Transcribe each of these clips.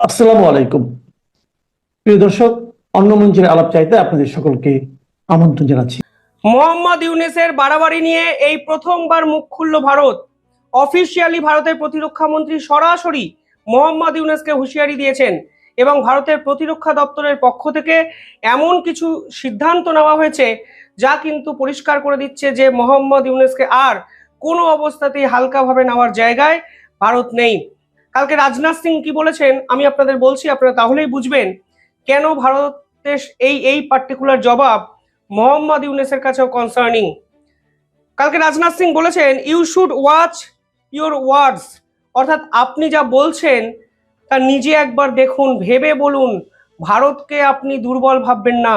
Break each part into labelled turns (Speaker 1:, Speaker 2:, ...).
Speaker 1: আসসালামু আলাইকুম। প্রিয় দর্শক, অন্য মঞ্চের আলাপ চাইতে আপনাদের সকলকে আমন্ত্রণ জানাচ্ছি।
Speaker 2: মোহাম্মদ ইউনেসের বাড়াবাড়ি নিয়ে এই প্রথমবার মুখ খুলল ভারত। অফিসিয়ালি ভারতের প্রতিরক্ষা মন্ত্রী সরাসরি মোহাম্মদ ইউনেসকে হুঁশিয়ারি দিয়েছেন এবং ভারতের প্রতিরক্ষা দপ্তরের পক্ষ থেকে এমন কিছু সিদ্ধান্ত নেওয়া হয়েছে যা কিন্তু পরিষ্কার করে দিচ্ছে যে মোহাম্মদ ইউনেসকে আর কোনো অবস্থাতেই হালকাভাবে নেওয়ার জায়গায় ভারত নেই। কালকে রাজনাথ সিং কি বলেছেন, আমি আপনাদের বলছি, আপনারা তাহলেই বুঝবেন কেন ভারতের এই এই পার্টিকুলার জবাব মোহাম্মদ ইউনেসের কাছেও কনসার্নিং কালকে রাজনাথ সিং বলেছেন you should watch your words অর্থাৎ আপনি যা বলছেন, তা নিজে একবার দেখুন, ভেবে বলুন, ভারতকে আপনি দুর্বল ভাববেন না।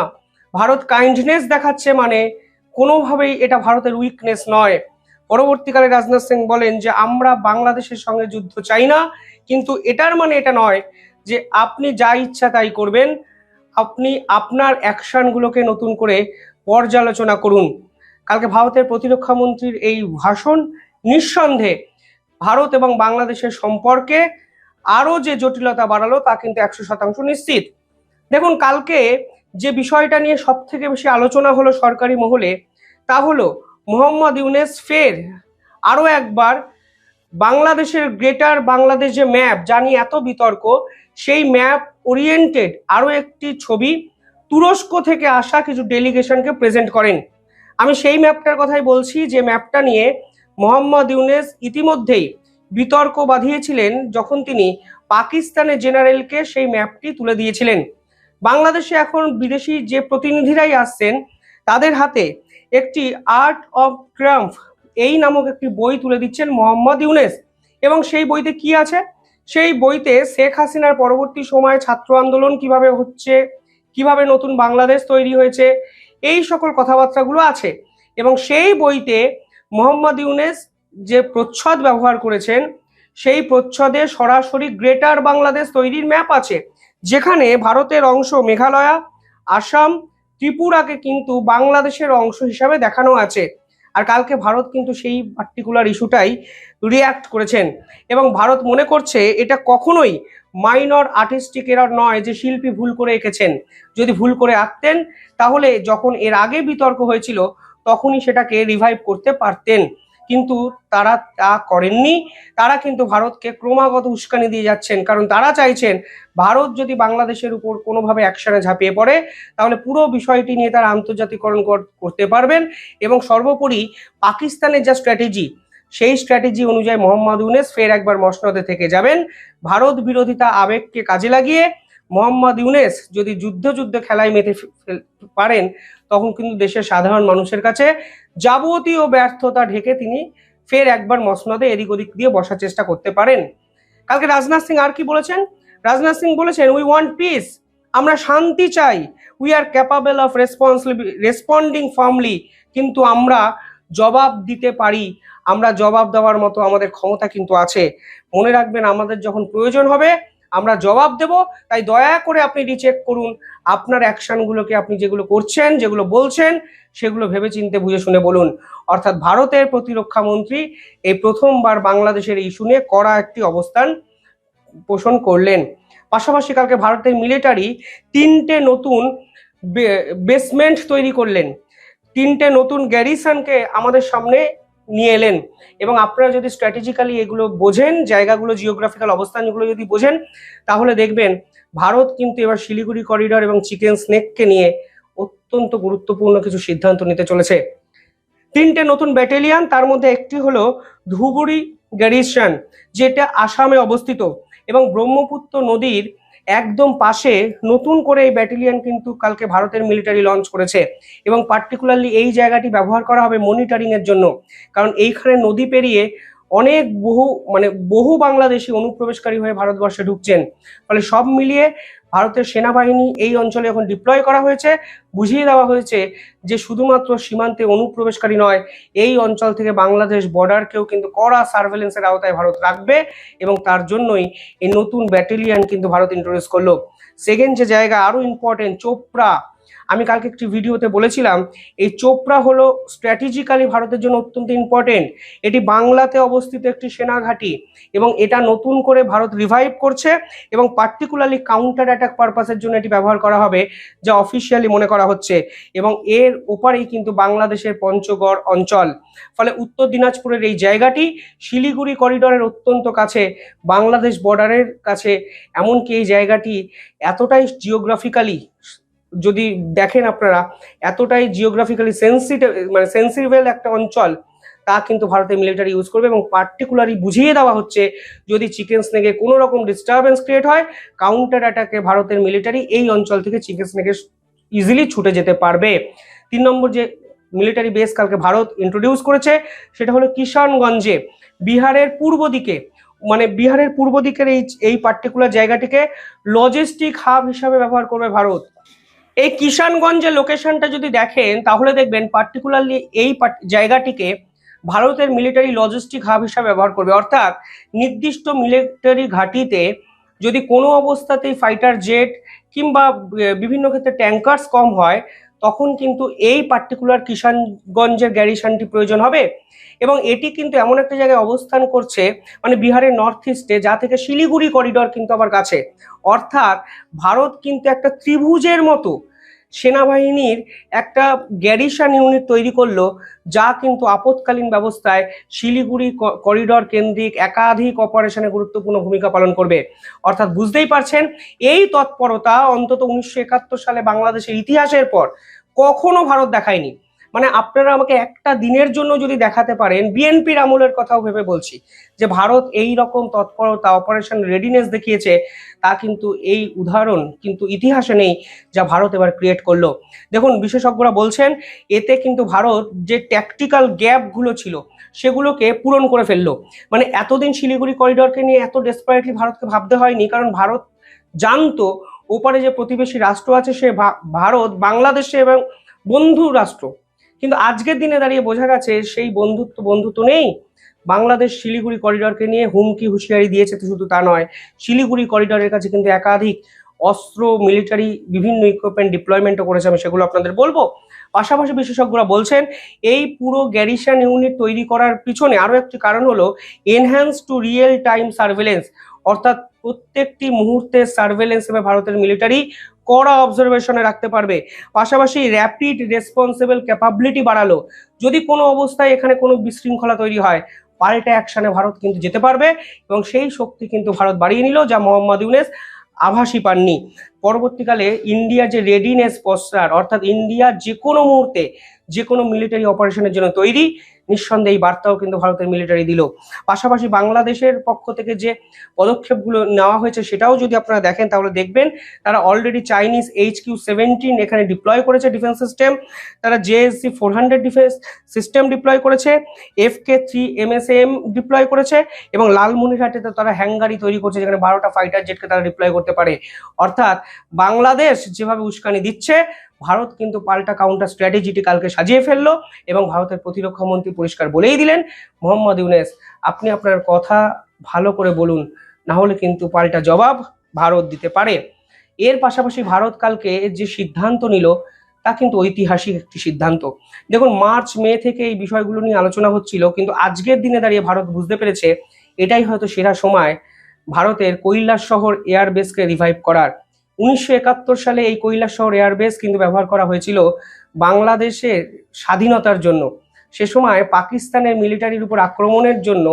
Speaker 2: ভারত কাইন্ডনেস দেখাচ্ছে মানে কোনোভাবেই এটা ভারতের উইকনেস নয়। পরবর্তীকালে রাজনাথ সিং বলেন যে, আমরা বাংলাদেশের সঙ্গে যুদ্ধ চাই না, কিন্তু এটার মানে এটা নয় যে, আপনি যা ইচ্ছা তাই করবেন। আপনি আপনার অ্যাকশনগুলোকে নতুন করে পর্যালোচনা করুন। কালকে ভারতের প্রতিরক্ষা মন্ত্রীর এই ভাষণ নিঃসন্দেহে ভারত এবং বাংলাদেশের সম্পর্কে আরও যে জটিলতা বাড়ালো তা কিন্তু একশো শতাংশ নিশ্চিত। দেখুন, কালকে যে বিষয়টা নিয়ে সব থেকে বেশি আলোচনা হলো সরকারি মহলে তা হলো মোহাম্মদ ইউনেস ফের আরও একবার বাংলাদেশের গ্রেটার বাংলাদেশ যে ম্যাপ নিয়ে এত বিতর্ক, সেই ম্যাপ ওরিয়েন্টেড আরও একটি ছবি তুরস্ক থেকে আসা কিছু ডেলিগেশনকে প্রেজেন্ট করেন। আমি সেই ম্যাপটার কথাই বলছি, যে ম্যাপটা নিয়ে মোহাম্মদ ইউনেস ইতিমধ্যেই বিতর্ক বাঁধিয়েছিলেন, যখন তিনি পাকিস্তানের জেনারেলকে সেই ম্যাপটি তুলে দিয়েছিলেন। বাংলাদেশে এখন বিদেশি যে প্রতিনিধিরাই আসছেন তাদের হাতে একটি আর্ট অফ ট্রাম্প এই নামক একটি বই তুলে দিচ্ছেন মোহাম্মদ ইউনেস। এবং সেই বইতে কি আছে? সেই বইতে শেখ হাসিনার পরবর্তী সময়ে ছাত্র আন্দোলন কীভাবে হচ্ছে, কীভাবে নতুন বাংলাদেশ তৈরি হয়েছে, এই সকল কথাবার্তাগুলো আছে। এবং সেই বইতে মোহাম্মদ ইউনেস যে প্রচ্ছদ ব্যবহার করেছেন, সেই প্রচ্ছদে সরাসরি গ্রেটার বাংলাদেশ তৈরির ম্যাপ আছে। যেখানে ভারতের অংশ মেঘালয়া, আসাম ত্রিপুরাকে কিন্তু বাংলাদেশের অংশ হিসাবে দেখানো আছে। আর কালকে ভারত কিন্তু সেই পার্টিকুলার ইস্যুটাই রিয়াক্ট করেছেন। এবং ভারত মনে করছে এটা কখনোই মাইনর আর্টিস্টিক এরর নয় যে শিল্পী ভুল করে এঁকেছেন। যদি ভুল করে আঁকতেন, তাহলে যখন এর আগে বিতর্ক হয়েছিল, তখনই সেটাকে রিভাইভ করতে পারতেন। কিন্তু তারা তা করেননি। তারা কিন্তু ভারতকে ক্রমাগত উস্কানি দিয়ে যাচ্ছেন। কারণ তারা চাইছেন ভারত যদি বাংলাদেশের উপর কোনোভাবে অ্যাকশনে ঝাঁপিয়ে পড়ে, তাহলে পুরো বিষয়টি নিয়ে তারা আন্তর্জাতিকরণ কর- করতে পারবেন। এবং সর্বোপরি পাকিস্তানের যা স্ট্র্যাটেজি, সেই স্ট্র্যাটেজি অনুযায়ী মোহাম্মদ ইউনেস ফের একবার মসনদে থেকে যাবেন। ভারত বিরোধিতা আবেগকে কাজে লাগিয়ে মোহাম্মদ ইউনেস যদি যুদ্ধ যুদ্ধ খেলায় মেতে পারেন, তখন কিন্তু দেশের সাধারণ মানুষের কাছে যাবতীয় ব্যর্থতা ঢেকে তিনি ফের একবার মসনদে এদিক ওদিক দিয়ে বসার চেষ্টা করতে পারেন। কালকে রাজনাথ সিং আর কি বলেছেন? রাজনাথ সিং বলেছেন উই ওয়ান্ট পিস আমরা শান্তি চাই। We are capable of responsibly responding firmly কিন্তু আমরা জবাব দিতে পারি। আমরা জবাব দেওয়ার মতো আমাদের ক্ষমতা কিন্তু আছে। মনে রাখবেন, আমাদের যখন প্রয়োজন হবে, আমরা জবাব দেব। তাই দয়া করে আপনি রিচেক করুন। আপনার অ্যাকশনগুলোকে আপনি যেগুলো করছেন, যেগুলো বলছেন, সেগুলো ভেবেচিন্তে বুঝে শুনে বলুন। অর্থাৎ ভারতের প্রতিরক্ষা মন্ত্রী এই প্রথমবার বাংলাদেশের ইস্যু নিয়ে কড়া একটি অবস্থান পোষণ করলেন। পাশাপাশি কালকে ভারতের মিলিটারি তিনটে নতুন বেসমেন্ট তৈরি করলেন। তিনটে নতুন গ্যারিসনকে আমাদের সামনে নিয়ে এলেন। এবং আপনারা যদি স্ট্র্যাটেজিক্যালি এগুলো বোঝেন, জায়গাগুলো জিওগ্রাফিক্যাল অবস্থানগুলো যদি বোঝেন, তাহলে দেখবেন ভারত কিন্তু এবার শিলিগুড়ি করিডর এবং চিকেন স্নেককে নিয়ে অত্যন্ত গুরুত্বপূর্ণ কিছু সিদ্ধান্ত নিতে চলেছে। তিনটে নতুন ব্যাটালিয়ান তার মধ্যে একটি হলো ধুবুরি গ্যারিসন যেটা আসামে অবস্থিত এবং ব্রহ্মপুত্র নদীর একদম পাশে নতুন করে এই ব্যাটালিয়ন কিন্তু কালকে ভারতের মিলিটারি লঞ্চ করেছে এবং পার্টিকুলারলি এই জায়গাটি ব্যবহার করা হবে মনিটরিং এর জন্য। কারণ এইখানে নদী পেরিয়ে অনেক বহু মানে বহু বাংলাদেশি অনুপ্রবেশকারী হয়ে ভারতবর্ষে ঢুকছেন। ফলে সব মিলিয়ে ভারতের সেনাবাহিনী এই অঞ্চলে এখন ডিপ্লয় করা হয়েছে। বুঝিয়ে দেওয়া হয়েছে যে শুধুমাত্র সীমান্তে অনুপ্রবেশকারী নয়, এই অঞ্চল থেকে বাংলাদেশ বর্ডারকেও কিন্তু কড়া সার্ভেলেন্সের আওতায় ভারত রাখবে এবং তার জন্যই এই নতুন ব্যাটেলিয়ান কিন্তু ভারত ইন্ট্রোডিউস করল। সেকেন্ড যে জায়গা আরও ইম্পর্টেন্ট চোপড়া আমি কালকে একটি ভিডিওতে বলেছিলাম, এই চোপড়া হলো স্ট্র্যাটেজিক্যালি ভারতের জন্য অত্যন্ত ইম্পর্টেন্ট এটি বাংলাতে অবস্থিত একটি সেনা ঘাঁটি এবং এটা নতুন করে ভারত রিভাইভ করছে এবং পার্টিকুলারলি কাউন্টার অ্যাটাক পারপাসের জন্য এটি ব্যবহার করা হবে, যা অফিসিয়ালি মনে করা হচ্ছে। এবং এর ওপারেই কিন্তু বাংলাদেশের পঞ্চগড় অঞ্চল, ফলে উত্তর দিনাজপুরের এই জায়গাটি, শিলিগুড়ি করিডোরের অত্যন্ত কাছে, বাংলাদেশ বর্ডারের কাছে, এমনকি এই জায়গাটি এতটাই জিওগ্রাফিক্যালি যদি দেখেন আপনারা, এতটাই জিওগ্রাফিক্যালি সেন্সিটিভ মানে সেন্সিটিভেল একটা অঞ্চল, তা কিন্তু ভারতের মিলিটারি ইউজ করবে এবং পার্টিকুলারলি বুঝিয়ে দেওয়া হচ্ছে, যদি চিকেন স্নেকে কোনো রকম ডিস্টারবেন্স ক্রিয়েট হয় কাউন্টার অ্যাটাকে ভারতের মিলিটারি এই অঞ্চল থেকে চিকেন স্নেকে ইজিলি ছুটে যেতে পারবে। তিন নম্বর যে মিলিটারি বেস কালকে ভারত ইন্ট্রোডিউস করেছে, সেটা হলো কিষানগঞ্জে। বিহারের পূর্ব দিকে মানে বিহারের পূর্ব দিকের এই এই পার্টিকুলার জায়গাটিকে লজিস্টিক হাব হিসাবে ব্যবহার করবে ভারত। এই কিষানগঞ্জের লোকেশনটা যদি দেখেন, তাহলে দেখবেন পার্টিকুলারলি এই জায়গাটিকে ভারতের মিলিটারি লজিস্টিক হাব হিসাবে ব্যবহার করবে। অর্থাৎ নির্দিষ্ট মিলিটারি ঘাঁটিতে যদি কোনো অবস্থাতেই ফাইটার জেট কিংবা বিভিন্ন ক্ষেত্রে ট্যাঙ্কার্স কম হয়, তখন কিন্তু এই পার্টিকুলার কিষানগঞ্জের গ্যারিশনটি প্রয়োজন হবে। এবং এটি কিন্তু এমন একটা জায়গায় অবস্থান করছে মানে বিহারের নর্থ ইস্টে যা থেকে শিলিগুড়ি করিডর কিন্তু আবার কাছে। অর্থাৎ ভারত কিন্তু একটা ত্রিভুজের মতো সেনাবাহিনীর একটা গ্যারিশন ইউনিট তৈরি করল, যা কিন্তু আপৎকালীন ব্যবস্থায় শিলিগুড়ি করিডর কেন্দ্রিক একাধিক অপারেশনে গুরুত্বপূর্ণ ভূমিকা পালন করবে। অর্থাৎ বুঝতেই পারছেন, এই তৎপরতা অন্তত উনিশশো একাত্তর সালে বাংলাদেশের ইতিহাসের পর কখনো ভারত দেখায়নি। মানে আপনারা আমাকে একটা দিনের জন্য যদি দেখাতে পারেন, বিএনপির আমলের কথাও ভেবে বলছি, যে ভারত এই রকম তৎপরতা অপারেশন রেডিনেস দেখিয়েছে, তা কিন্তু এই উদাহরণ কিন্তু ইতিহাসে নেই যা ভারত এবার ক্রিয়েট করল। দেখুন, বিশেষজ্ঞরা বলছেন, এতে কিন্তু ভারত যে ট্যাকটিক্যাল গ্যাপগুলো ছিল, সেগুলোকে পূরণ করে ফেলল। মানে এতদিন শিলিগুড়ি করিডরকে নিয়ে এত ডেসপারেটলি ভারতকে ভাবতে হয়নি, কারণ ভারত জানতো, ওপারে যে প্রতিবেশী রাষ্ট্র আছে, সে ভারত বাংলাদেশে এবং বন্ধু রাষ্ট্র। কিন্তু আজকের দিনে দাঁড়িয়ে বোঝা গেছে, সেই বন্ধুত্ব বন্ধুত্ব নেই। বাংলাদেশ শিলিগুড়ি করিডরকে নিয়ে হুমকি, হুঁশিয়ারি দিয়েছে তো শুধু তা নয়, শিলিগুড়ি করিডরের কাছে কিন্তু একাধিক অস্ত্র, মিলিটারি, বিভিন্ন ইকুইপমেন্ট ডিপ্লয়মেন্টও করেছে, আমি সেগুলো আপনাদের বলব। পাশাপাশি বিশেষজ্ঞরা বলছেন, এই পুরো গ্যারিশন ইউনিট তৈরি করার পিছনে আরও একটি কারণ হলো enhance to real time surveillance অর্থাৎ প্রত্যেকটি মুহূর্তে সার্ভেলেন্স হবে ভারতের মিলিটারি কড়া অবজারভেশনে রাখতে পারবে। পাশাপাশি র্যাপিড রেসপন্সিবল ক্যাপাবিলিটি বাড়ালো। যদি কোনো অবস্থায় এখানে কোনো বিশৃঙ্খলা তৈরি হয়, পাল্টা অ্যাকশনে ভারত কিন্তু যেতে পারবে এবং সেই শক্তি কিন্তু ভারত বাড়িয়ে নিল, যা মোহাম্মদ ইউনেস আভাসই পাননি। পরবর্তীকালে ইন্ডিয়া যে রেডিনেস পশ্চার অর্থাৎ ইন্ডিয়া যে কোনো মুহূর্তে যে কোনো মিলিটারি অপারেশনের জন্য তৈরি নিঃসন্দেহে এই বার্তাও কিন্তু ভারতের মিলিটারি দিল। পাশাপাশি বাংলাদেশের পক্ষ থেকে যে পদক্ষেপগুলো নেওয়া হয়েছে সেটাও যদি আপনারা দেখেন, তাহলে দেখবেন তারা already Chinese H Q seventeen এখানে ডিপ্লয় করেছে ডিফেন্স সিস্টেম তারা JSC four hundred defence system deploy করেছে F K three MSM deploy করেছে, এবং লালমনিরহাটেতে তারা হ্যাঙ্গারি তৈরি করছে, যেখানে বারোটা ফাইটার জেটকে তারা ডিপ্লয় করতে পারে। অর্থাৎ বাংলাদেশ যেভাবে উস্কানি দিচ্ছে ভারত কিন্তু পাল্টা কাউন্টার স্ট্র্যাটেজিটি কালকে সাজিয়ে ফেলল এবং ভারতের প্রতিরক্ষা মন্ত্রী পরিষ্কার বলেই দিলেন, মোহাম্মদ ইউনেস, আপনি আপনার কথা ভালো করে বলুন, না হলে কিন্তু পাল্টা জবাব ভারত দিতে পারে। এর পাশাপাশি ভারত কালকে যে সিদ্ধান্ত নিল, তা কিন্তু ঐতিহাসিক একটি সিদ্ধান্ত। দেখুন, মার্চ, মে থেকে এই বিষয়গুলো নিয়ে আলোচনা হচ্ছিল, কিন্তু আজকের দিনে দাঁড়িয়ে ভারত বুঝতে পেরেছে, এটাই হয়তো সেরা সময় ভারতের কৈলাস শহর এয়ারবেসকে রিভাইভ করার। উনিশশো একাত্তর সালে এই কৈলাস শহর এয়ারবেস কিন্তু ব্যবহার করা হয়েছিল বাংলাদেশের স্বাধীনতার জন্য। সে সময় পাকিস্তানের মিলিটারির উপর আক্রমণের জন্য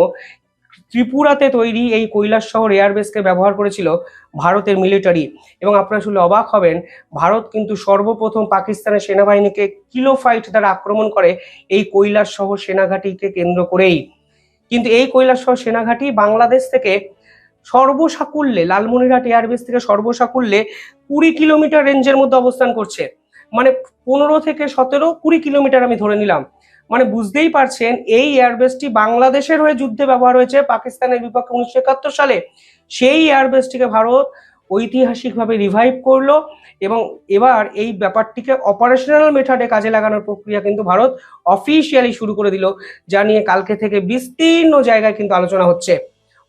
Speaker 2: ত্রিপুরাতে তৈরি এই কৈলাস শহর এয়ারবেসকে ব্যবহার করেছিল ভারতের মিলিটারি। এবং আপনারা শুনলে অবাক হবেন, ভারত কিন্তু সর্বপ্রথম পাকিস্তানের সেনাবাহিনীকে কিলো ফাইট দ্বারা আক্রমণ করে এই কৈলাস শহর সেনাঘাঁটিকে কেন্দ্র করেই। কিন্তু এই কৈলাস শহর সেনাঘাঁটি বাংলাদেশ থেকে সর্বসাকুল্যে, লালমনিরহাট এয়ারবেস থেকে সর্বসাকুল্যে কুড়ি কিলোমিটার রেঞ্জের মধ্যে অবস্থান করছে। মানে পনেরো থেকে সতেরো, কুড়ি কিলোমিটার আমি ধরে নিলাম। মানে বুঝতেই পারছেন, এই এয়ারবেসটি বাংলাদেশের হয়ে যুদ্ধে ব্যবহার হয়েছে, পাকিস্তানের বিপক্ষে উনিশশো একাত্তর সালে। সেই এয়ারবেসটিকে ভারত ঐতিহাসিকভাবে রিভাইভ করল এবং এবার এই ব্যাপারটিকে অপারেশনাল মেথডে কাজে লাগানোর প্রক্রিয়া কিন্তু ভারত অফিসিয়ালি শুরু করে দিল, যা নিয়ে কালকে থেকে বিস্তীর্ণ জায়গায় কিন্তু আলোচনা হচ্ছে।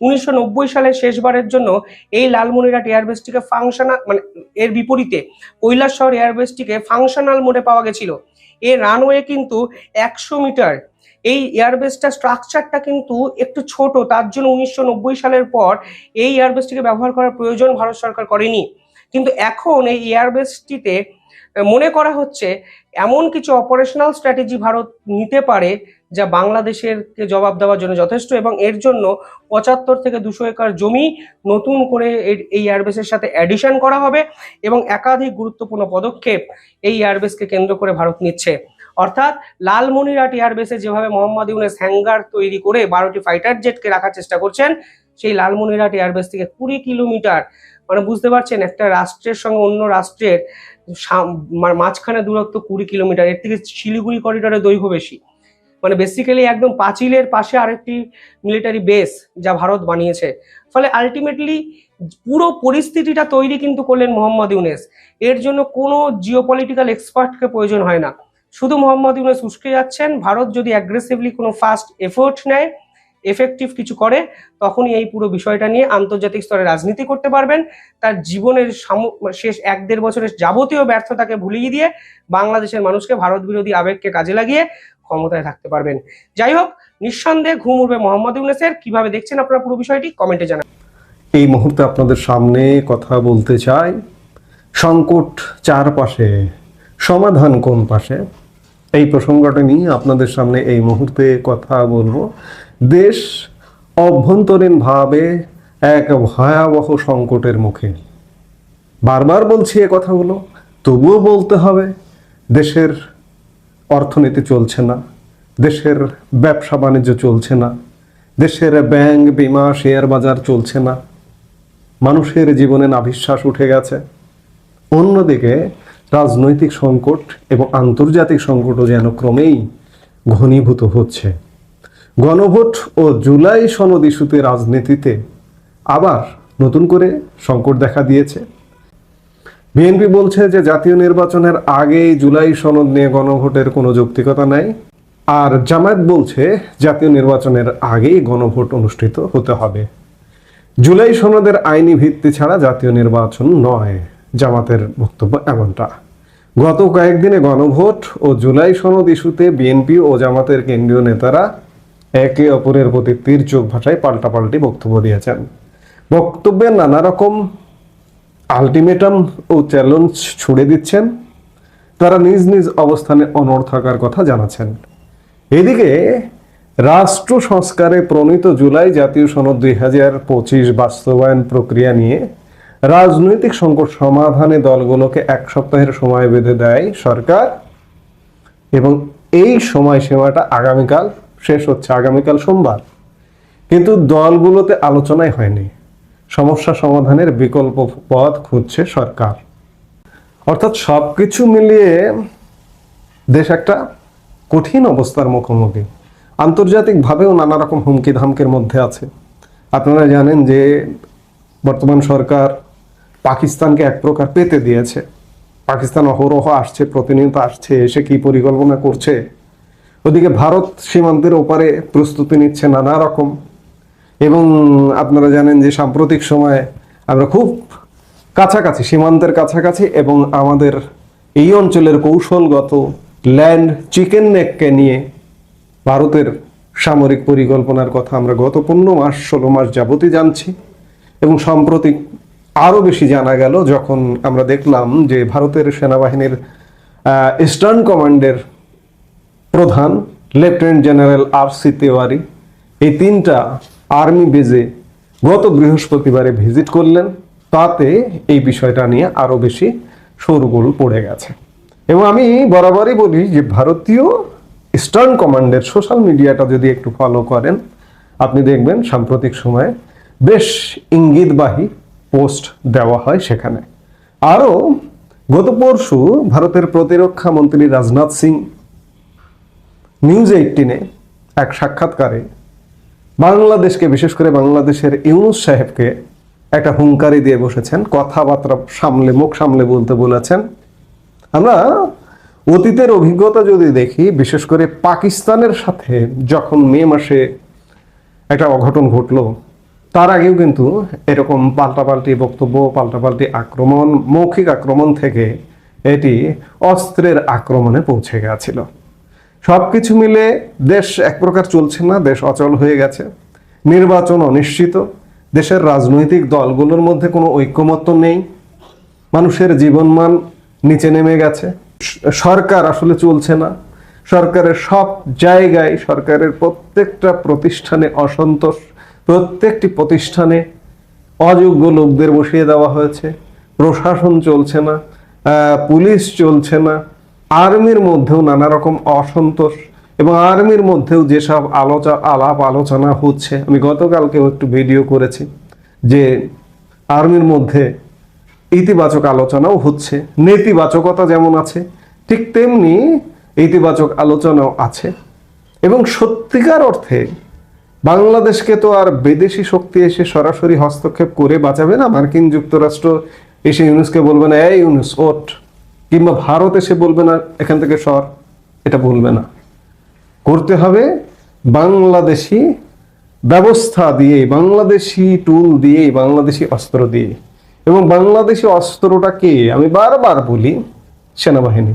Speaker 2: উনিশশো নব্বই সালে শেষবারের জন্য এই লালমনিরহাট এয়ারবেসটিকে ফাংশনাল মানে এর বিপরীতে কৈলাসহর এয়ারবেসটিকে ফাংশনাল মোডে পাওয়া গেছিল। এর রানওয়ে কিন্তু একশো মিটার। এই এয়ারবেসটা স্ট্রাকচারটা কিন্তু একটু ছোট, তার জন্য উনিশশো নব্বই সালের পর এই এয়ারবেসটিকে ব্যবহার করার প্রয়োজন ভারত সরকার করেনি। কিন্তু এখন এই এয়ারবেসটিতে মনে করা হচ্ছে এমন কিছু অপারেশনাল স্ট্র্যাটেজি ভারত নিতে পারে যা বাংলাদেশের জবাব দেওয়ার জন্য যথেষ্ট এবং এর জন্য পঁচাত্তর থেকে দুশো একর জমি নতুন করে এই এয়ারবেসের সাথে অ্যাডিশন করা হবে এবং একাধিক গুরুত্বপূর্ণ পদক্ষেপ এই এয়ারবেসকে কেন্দ্র করে ভারত নিচ্ছে। অর্থাৎ লালমনিরহাট এয়ারবেসে যেভাবে মোহাম্মদ ইউনেস হ্যাঙ্গার তৈরি করে বারোটি ফাইটার জেটকে রাখার চেষ্টা করছেন, সেই লালমনিরহাট এয়ারবেস থেকে কুড়ি কিলোমিটার মানে বুঝতে পারছেন, একটা রাষ্ট্রের সঙ্গে অন্য রাষ্ট্রের মাঝখানে দূরত্ব কুড়ি কিলোমিটার, এর থেকে শিলিগুড়ি করিডোরের দৈর্ঘ্য বেশি। মানে বেসিক্যালি একদম পাঁচিলের পাশে আরেকটি মিলিটারি বেস যা ভারত বানিয়েছে। ফলে আলটিমেটলি পুরো পরিস্থিতিটা তৈরি কিন্তু করলেন মোহাম্মদ ইউনেস। এর জন্য কোনো জিওপলিটিক্যাল এক্সপার্টকে প্রয়োজন হয় না। শুধু মোহাম্মদ ইউনেস উস্কে যাচ্ছেন, ভারত যদি অ্যাগ্রেসিভলি কোনো ফাস্ট এফোর্ট নেয় এফেক্টিভ কিছু করে, তখনই এই পুরো বিষয়টা নিয়ে আন্তর্জাতিক স্তরে রাজনীতি করতে পারবেন। তার জীবনের শেষ এক দেড় বছরের যাবতীয় ব্যর্থতাকে ভুলিয়ে দিয়ে বাংলাদেশের মানুষকে ভারত বিরোধী আবেগকে কাজে লাগিয়ে ক্ষমতায় থাকতে পারবেন। যাই হোক, নিঃসন্দেহে ঘুম উঠবে মোহাম্মদ ইউনেসের। কীভাবে দেখছেন আপনারা পুরো বিষয়টি? কমেন্টে জানান।
Speaker 3: এই মুহূর্তে আপনাদের সামনে কথা বলতে চাই সংকট চারপাশে, সমাধান কোন পাশে? এই প্রসঙ্গটা নিয়ে আপনাদের সামনে এই মুহূর্তে কথা বলব। দেশ অভ্যন্তরীণভাবে এক ভয়াবহ সংকটের মুখে। বারবার বলছি এ কথাগুলো, তবুও বলতে হবে, দেশের অর্থনীতি চলছে না, দেশের ব্যবসা বাণিজ্য চলছে না, দেশের ব্যাংক, বিমা, শেয়ার বাজার চলছে না। মানুষের জীবনে নাভিশ্বাস উঠে গেছে। অন্যদিকে রাজনৈতিক সংকট এবং আন্তর্জাতিক সংকটও যেন ক্রমেই ঘনীভূত হচ্ছে। গণভোট ও জুলাই সনদ ইস্যুতে রাজনীতিতে আবার নতুন করে সংকট দেখা দিয়েছে। বিএনপি বলছে যে জাতীয় নির্বাচনের আগেই জুলাই সনদ নিয়ে গণভোটের কোনো যৌক্তিকতা নাই। আর জামায়াত বলছে জাতীয় নির্বাচনের আগেই গণভোট অনুষ্ঠিত হতে হবে। জুলাই সনদের আইনি ভিত্তি ছাড়া জাতীয় নির্বাচন নয়। জামাতের বক্তব্য এমনটা। গত কয়েকদিনে গণভোট ও জুলাই সনদ ইস্যুতে বিএনপি ও জামাতের কেন্দ্রীয় নেতারা একে অপরের প্রতি তীর চোখ ভাষায় পাল্টাপাল্টি বক্তব্য দিয়েছেন। বক্তব্যে নানা রকম আলটিমেটাম ও চ্যালেঞ্জ ছুড়ে দিচ্ছেন। তারা নিজ নিজ অবস্থানে অনড় থাকার কথা জানাচ্ছেন। এদিকে, রাষ্ট্র সংস্কারে প্রণীত জুলাই জাতীয় সনদ দুই হাজার পঁচিশ বাস্তবায়ন প্রক্রিয়া নিয়ে রাজনৈতিক সংকট সমাধানে দলগুলোকে এক সপ্তাহের সময় বেঁধে দেয় সরকার। এবং এই সময়সীমাটা আগামীকাল, শেষ হচ্ছে আগামীকাল সোমবার। কিন্তু দলগুলোতে আলোচনাই হয়নি। সমস্যা সমাধানের বিকল্প পথ খুঁজছে সরকার। অর্থাৎ সবকিছু মিলিয়ে দেশ একটা কঠিন অবস্থার মুখোমুখি। আন্তর্জাতিকভাবেও নানা রকম হুমকি ধামকের মধ্যে আছে। আপনারা জানেন যে বর্তমান সরকার পাকিস্তানকে এক প্রকার পেতে দিয়েছে। পাকিস্তান অহরহ আসছে, প্রতিনিয়ত আসছে, এসে কি পরিকল্পনা করছে? ওদিকে ভারত সীমান্তের ওপারে প্রস্তুতি নিচ্ছে নানা রকম এবং আপনারা জানেন যে সাম্প্রতিক সময়ে আমরা খুব কাছাকাছি, সীমান্তের কাছাকাছি এবং আমাদের এই অঞ্চলের কৌশলগত ল্যান্ড চিকেন নেককে নিয়ে ভারতের সামরিক পরিকল্পনার কথা আমরা গত পনেরো মাস, ষোলো মাস যাবতই জানছি এবং সাম্প্রতিক আরও বেশি জানা গেল যখন আমরা দেখলাম যে ভারতের সেনাবাহিনীর ইস্টার্ন কমান্ডের প্রধান, lieutenant general R C Tewari এই তিনটা আর্মি বেজে গত বৃহস্পতিবারে ভিজিট করলেন। তাতে এই বিষয়টা নিয়ে আরও বেশি শোরগোল পড়ে গেছে। এবং আমি বরাবরই বলি যে ভারতীয় ইস্টার্ন কমান্ডের সোশ্যাল মিডিয়াটা যদি একটু ফলো করেন, আপনি দেখবেন সাম্প্রতিক সময়ে বেশ ইঙ্গিতবাহী পোস্ট দেওয়া হয় সেখানে। আরও গত পরশু ভারতের প্রতিরক্ষা মন্ত্রী রাজনাথ সিং নিউজ এইটিনে এক সাক্ষাৎকারে বাংলাদেশকে, বিশেষ করে বাংলাদেশের ইউনুস সাহেবকে একটা হুঙ্কারি দিয়ে বসেছেন, কথাবার্তা সামলে, মুখ সামলে বলতে বলেছেন। আমরা অতীতের অভিজ্ঞতা যদি দেখি, বিশেষ করে পাকিস্তানের সাথে যখন মে মাসে একটা অঘটন ঘটলো, তার আগেও কিন্তু এরকম পাল্টাপাল্টি বক্তব্য, পাল্টাপাল্টি আক্রমণ, মৌখিক আক্রমণ থেকে এটি অস্ত্রের আক্রমণে পৌঁছে গেছিল। সবকিছু মিলে দেশ এক প্রকার চলছে না, দেশ অচল হয়ে গেছে। নির্বাচন অনিশ্চিত দেশের রাজনৈতিক দলগুলোর মধ্যে কোনো ঐক্যমত্য নেই। মানুষের জীবনমান নিচে নেমে গেছে। সরকার আসলে চলছে না। সরকারের সব জায়গায় সরকারের প্রত্যেকটা প্রতিষ্ঠানে অসন্তোষ। প্রত্যেকটি প্রতিষ্ঠানে অযোগ্য লোকদের বসিয়ে দেওয়া হয়েছে। প্রশাসন চলছে না পুলিশ চলছে না। আর্মির মধ্যেও নানা রকম অসন্তোষ এবং আর্মির মধ্যেও যেসব আলোচনা আলাপ আলোচনা হচ্ছে, আমি গতকালকেও একটু ভিডিও করেছি যে আর্মির মধ্যে ইতিবাচক আলোচনাও হচ্ছে, নেতিবাচকতা যেমন আছে, ঠিক তেমনি ইতিবাচক আলোচনাও আছে। এবং সত্যিকার অর্থে বাংলাদেশকে তো আর বিদেশি শক্তি এসে সরাসরি হস্তক্ষেপ করে বাঁচাবে না? মার্কিন যুক্তরাষ্ট্র এসে ইউনুসকে বলবে না, এই ইউনুস ওট কিংবা ভারত এসে বলবে না, এখান থেকে সর, এটা বলবে না। করতে হবে বাংলাদেশি ব্যবস্থা দিয়ে, বাংলাদেশি টুল দিয়ে, বাংলাদেশি অস্ত্র দিয়ে। এবং বাংলাদেশি অস্ত্রটা কে আমি বারবার বলি, সেনাবাহিনী।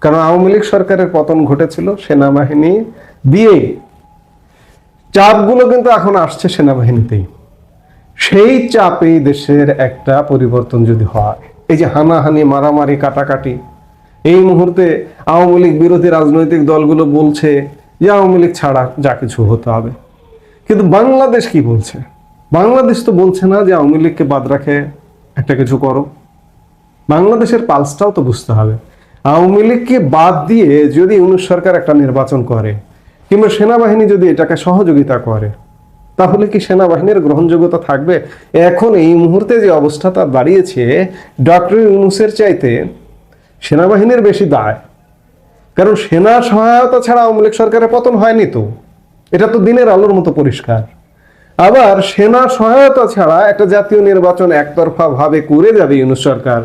Speaker 3: কারণ আওয়ামী লীগ সরকারের পতন ঘটেছিল, সেনাবাহিনী দিয়ে চাপগুলো কিন্তু এখন আসছে সেনাবাহিনীতেই। সেই চাপেই দেশের একটা পরিবর্তন যদি হয় এই যে হানাহানি, মারামারি, কাটাকাটি, এই মুহূর্তে আওয়ামী লীগ বিরোধী রাজনৈতিক দলগুলো বলছে যে আওয়ামী লীগ ছাড়া যা কিছু হতে হবে। কিন্তু বাংলাদেশ কি বলছে? বাংলাদেশ তো বলছে না যে আওয়ামী লীগকে বাদ রাখে একটা কিছু করো। বাংলাদেশের পালসটাও তো বুঝতে হবে। আওয়ামী লীগকে বাদ দিয়ে যদি ইউনুস সরকার একটা নির্বাচন করে, কিংবা সেনাবাহিনী যদি এটাকে সহযোগিতা করে তাহলে কি সেনাবাহিনীর গ্রহণযোগ্যতা থাকবে? এখন এই মুহূর্তে যে অবস্থা তার দাঁড়িয়েছে ডক্টর ইউনুসের চাইতে সেনাবাহিনীর বেশি দায়। কারণ সেনা সহায়তা ছাড়া আওয়ামী লীগ সরকারের পতন হয়নি তো। এটা তো দিনের আলোর মতো পরিষ্কার। আবার সেনা সহায়তা ছাড়া একটা জাতীয় নির্বাচন একতরফা ভাবে করে যাবে ইউনুস সরকার।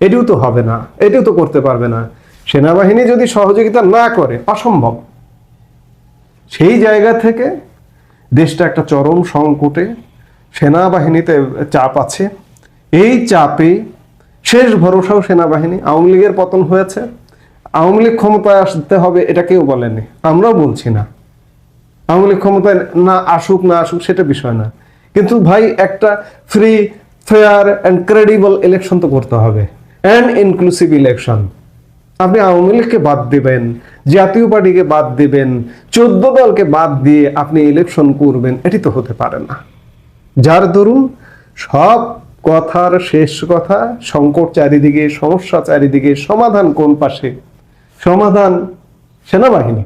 Speaker 3: এটিও তো হবে না, এটিও তো করতে পারবে না। সেনাবাহিনী যদি সহযোগিতা না করে, অসম্ভব। সেই জায়গা থেকে দেশটা একটা চরম সংকটে, সেনাবাহিনীতে চাপ আছে। এই চাপে শেষ ভরসাও সেনাবাহিনী, আওয়ামী লীগের পতন হয়েছে। আওয়ামী লীগ ক্ষমতায় আসতে হবে এটা কেউ বলেনি আমরাও বলছি না। আওয়ামী লীগ ক্ষমতায় না আসুক না আসুক সেটা বিষয় না। কিন্তু ভাই, একটা free fair and credible election তো করতে হবে। অ্যান্ড ইনক্লুসিভ ইলেকশন আপনি আওয়ামী লীগকে বাদ দিবেন, জাতীয় পার্টিকে বাদ দিবেন, চোদ্দ দলকে বাদ দিয়ে আপনি ইলেকশন করবেন, এটি তো হতে পারে না। যার দরুন সব কথার শেষ কথা, সংকট চারিদিকে, সমস্যা চারিদিকে, সমাধান কোন পাশে? সমাধান সেনাবাহিনী।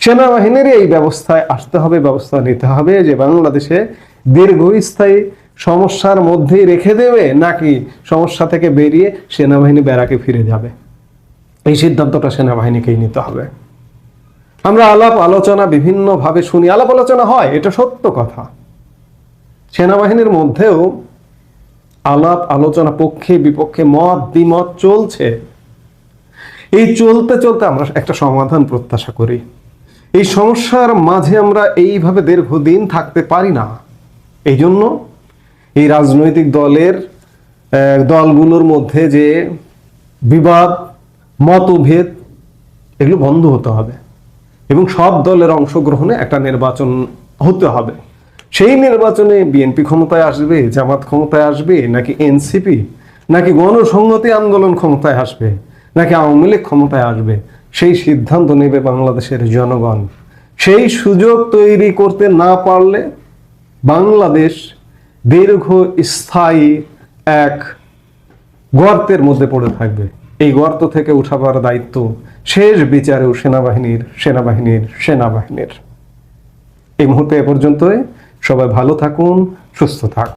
Speaker 3: সেনাবাহিনীর এই ব্যবস্থায় আসতে হবে, ব্যবস্থা নিতে হবে যে বাংলাদেশে দীর্ঘস্থায়ী সমস্যার মধ্যেই রেখে দেবে নাকি সমস্যা থেকে বেরিয়ে সেনাবাহিনী ব্যারাকে ফিরে যাবে। এই সিদ্ধান্তটা সেনাবাহিনীকেই নিতে হবে। আমরা আলাপ আলোচনা বিভিন্নভাবে শুনি। আলাপ আলোচনা হয়, এটা সত্য কথা। সেনাবাহিনীর মধ্যেও আলাপ আলোচনা পক্ষে, বিপক্ষে, মত দ্বিমত চলছে। এই চলতে চলতে আমরা একটা সমাধান প্রত্যাশা করি। এই সমস্যার মাঝে আমরা এইভাবে দীর্ঘদিন থাকতে পারি না। এই জন্য এই রাজনৈতিক দলের দলগুলোর মধ্যে যে বিবাদ মতভেদ এগুলো বন্ধ হতে হবে। এবং সব দলের অংশগ্রহণে একটা নির্বাচন হতে হবে। সেই নির্বাচনে বিএনপি ক্ষমতায় আসবে, জামাত ক্ষমতায় আসবে, নাকি এনসিপি, নাকি গণসংহতি আন্দোলন ক্ষমতায় আসবে, নাকি আওয়ামী লীগ ক্ষমতায় আসবে, সেই সিদ্ধান্ত নেবে বাংলাদেশের জনগণ। সেই সুযোগ তৈরি করতে না পারলে বাংলাদেশ দীর্ঘ স্থায়ী এক গর্তের মধ্যে পড়ে থাকবে। এই গর্ত থেকে উঠাবার দায়িত্ব শেষ বিচারেও সেনাবাহিনীর সেনাবাহিনীর সেনাবাহিনীর। এই মুহূর্তে এ পর্যন্তই। সবাই ভালো থাকুন, সুস্থ থাকুন।